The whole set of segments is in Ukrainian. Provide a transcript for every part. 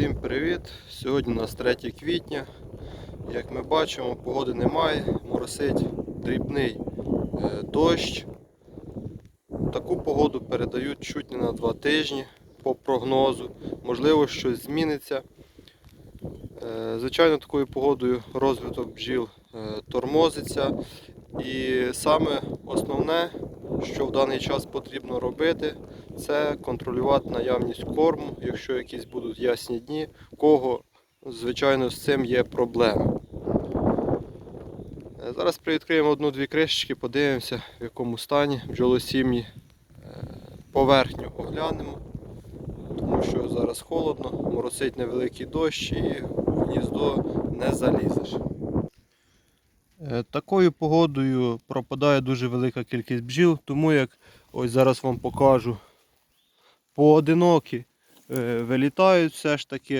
Всім привіт! Сьогодні у нас 3 квітня. Як ми бачимо, погоди немає, моросить дрібний е, дощ. Таку погоду передають чуть не на 2 тижні по прогнозу. Можливо, щось зміниться. Е, Звичайно, такою погодою розвиток бджіл е, тормозиться. І саме основне, що в даний час потрібно робити, це контролювати наявність корму, якщо якісь будуть ясні дні, кого, звичайно, з цим є проблеми. Е, Зараз привідкриємо одну-дві кришечки, подивимося, в якому стані бджолосім'ї. Е, Поверхню оглянемо, тому що зараз холодно, моросить невеликий дощ і в гніздо не залізеш. Е, Такою погодою пропадає дуже велика кількість бджіл, тому як ось зараз вам покажу, поодинокі е, вилітають все ж таки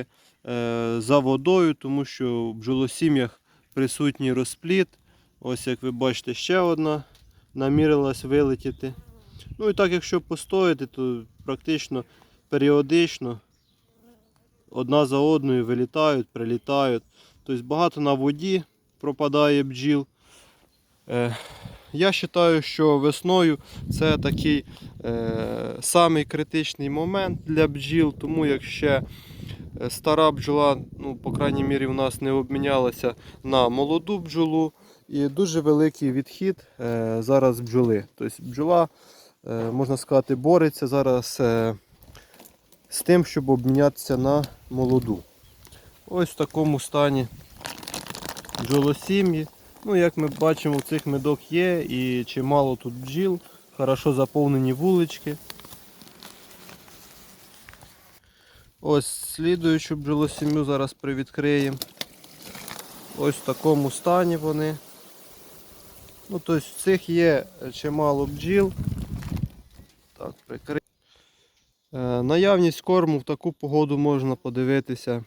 е, за водою, тому що в бджолосім'ях присутній розпліт. Ось як ви бачите, ще одна намірилась вилетіти. Ну і так, якщо постояти, то практично періодично одна за одною вилітають, прилітають. Тобто багато на воді пропадає бджіл. Е, я вважаю, що весною це такий самий критичний момент для бджіл, тому як ще е, стара бджола, ну, по крайній мірі, у нас не обмінялася на молоду бджолу. І дуже великий відхід е, зараз бджоли. Тобто бджола, е, можна сказати, бореться зараз е, з тим, щоб обмінятися на молоду. Ось в такому стані бджолосім'ї. Ну, як ми бачимо, в цих медок є і чимало тут бджіл, хорошо заповнені вулички. Ось слідуючу бджолосім'ю зараз привідкриємо. Ось в такому стані вони. Ну, тобто в цих є чимало бджіл. Так, прикри... Е, наявність корму в таку погоду можна подивитися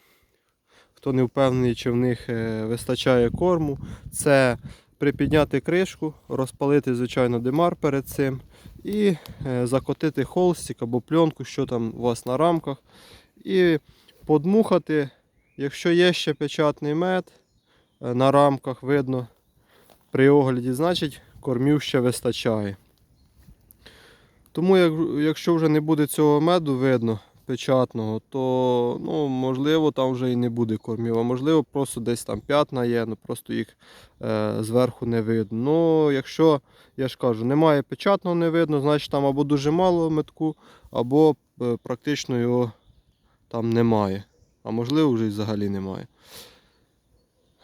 хто не впевнений, чи в них е, вистачає корму, це припідняти кришку, розпалити, звичайно, димар перед цим і е, закотити холстик або пленку, що там у вас на рамках. І подмухати, якщо є ще печатний мед е, на рамках, видно при огляді, значить кормів ще вистачає. Тому, якщо вже не буде цього меду видно, печатного, то ну, можливо там вже і не буде кормів, а можливо просто десь там п'ятна є, ну просто їх е, зверху не видно. Ну, якщо, я ж кажу, немає печатного не видно, значить там або дуже мало метку, або е, практично його там немає. А можливо вже і взагалі немає.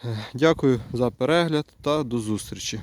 Е, Дякую за перегляд та до зустрічі.